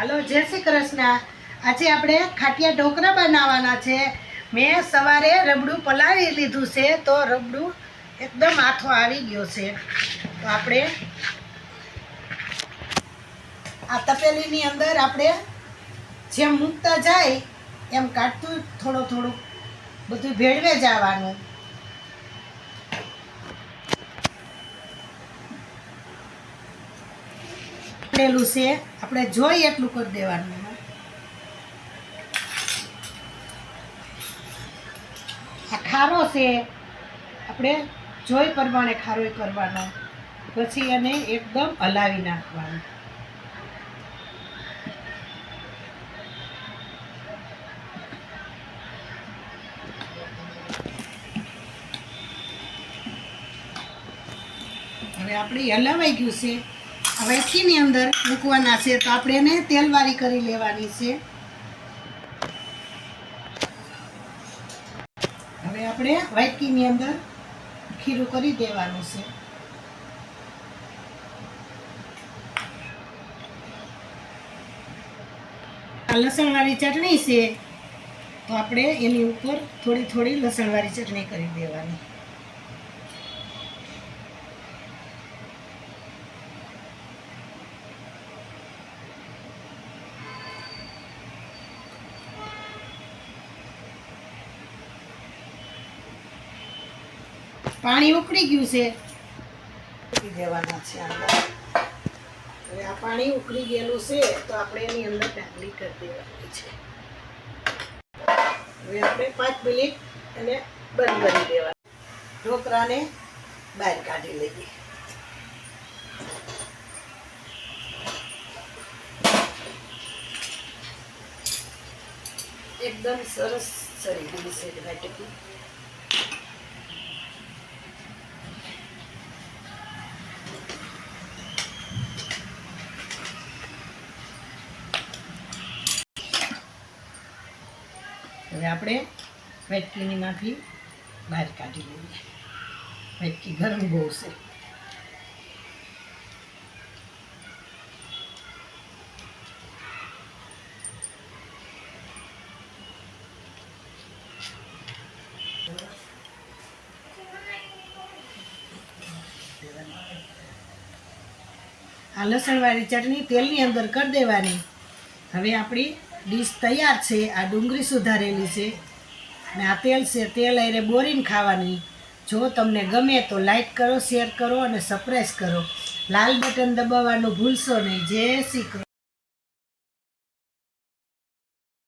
હાલો, જય શ્રી કૃષ્ણ. આજે આપણે ખાટિયા ઢોકળા બનાવવાના છે. મેં સવારે રબડું પલાળી લીધું છે, તો રબડું એકદમ આથો આવી ગયો છે. તો આપણે આ તપેલીની અંદર આપણે જેમ મૂકતા જાય, એમ કાઢતું થોડું થોડું બધું ભેળવે જવાનું. પડેલું છે. આપણે જોઈ એટલું કરી દેવાનું. આ ખારો છે. આપણે જોઈ પ્રમાણે ખારો કરવાનો. પછી એને એકદમ હલાવી નાખવાનું. હવે આપણે હલાવાઈ ગયું છે. હવે અંદર મૂકવાના છે, તો આપણે એને તેલવારી કરી લેવાની છે. હવે આપણે વાટકીની અંદર ખીરું કરી દેવાનું છે. આ લસણવાળી ચટણી છે, તો આપણે એની ઉપર થોડી થોડી લસણવાળી ચટણી કરી દેવાની. પાણી ઉકળી ગયું છે. મૂકી દેવાના છે હવે આ પાણી ઉકળી ગયેલું છે તો આપણે એની અંદર ડાંગળી કરી દેવાની છે. હવે આપણે પાંચ મિનિટ એને બંધ કરી દેવાનું. ઢોકરાને બહાર કાઢી લઈએ. એકદમ સરસ સરી ગઈ છે વાટકી હવે આપણે વેટકીનીમાંથી બહાર કાઢી લઈએ. વેટકી ગરમ બહુ છે. આ લસણવાળી ચટણી તેલની અંદર કરી દેવાની. હવે આપણી ડીશ તૈયાર છે, આ ડુંગળી સુધારેલી છે. અને આ તેલ છે, તેલ અરે બોરીને ખાવાની. જો તમને ગમે તો લાઈક કરો, શેર કરો અને સપ્રેસ કરો. લાલ બટન દબાવવાનું ભૂલશો નહીં. જય શ્રી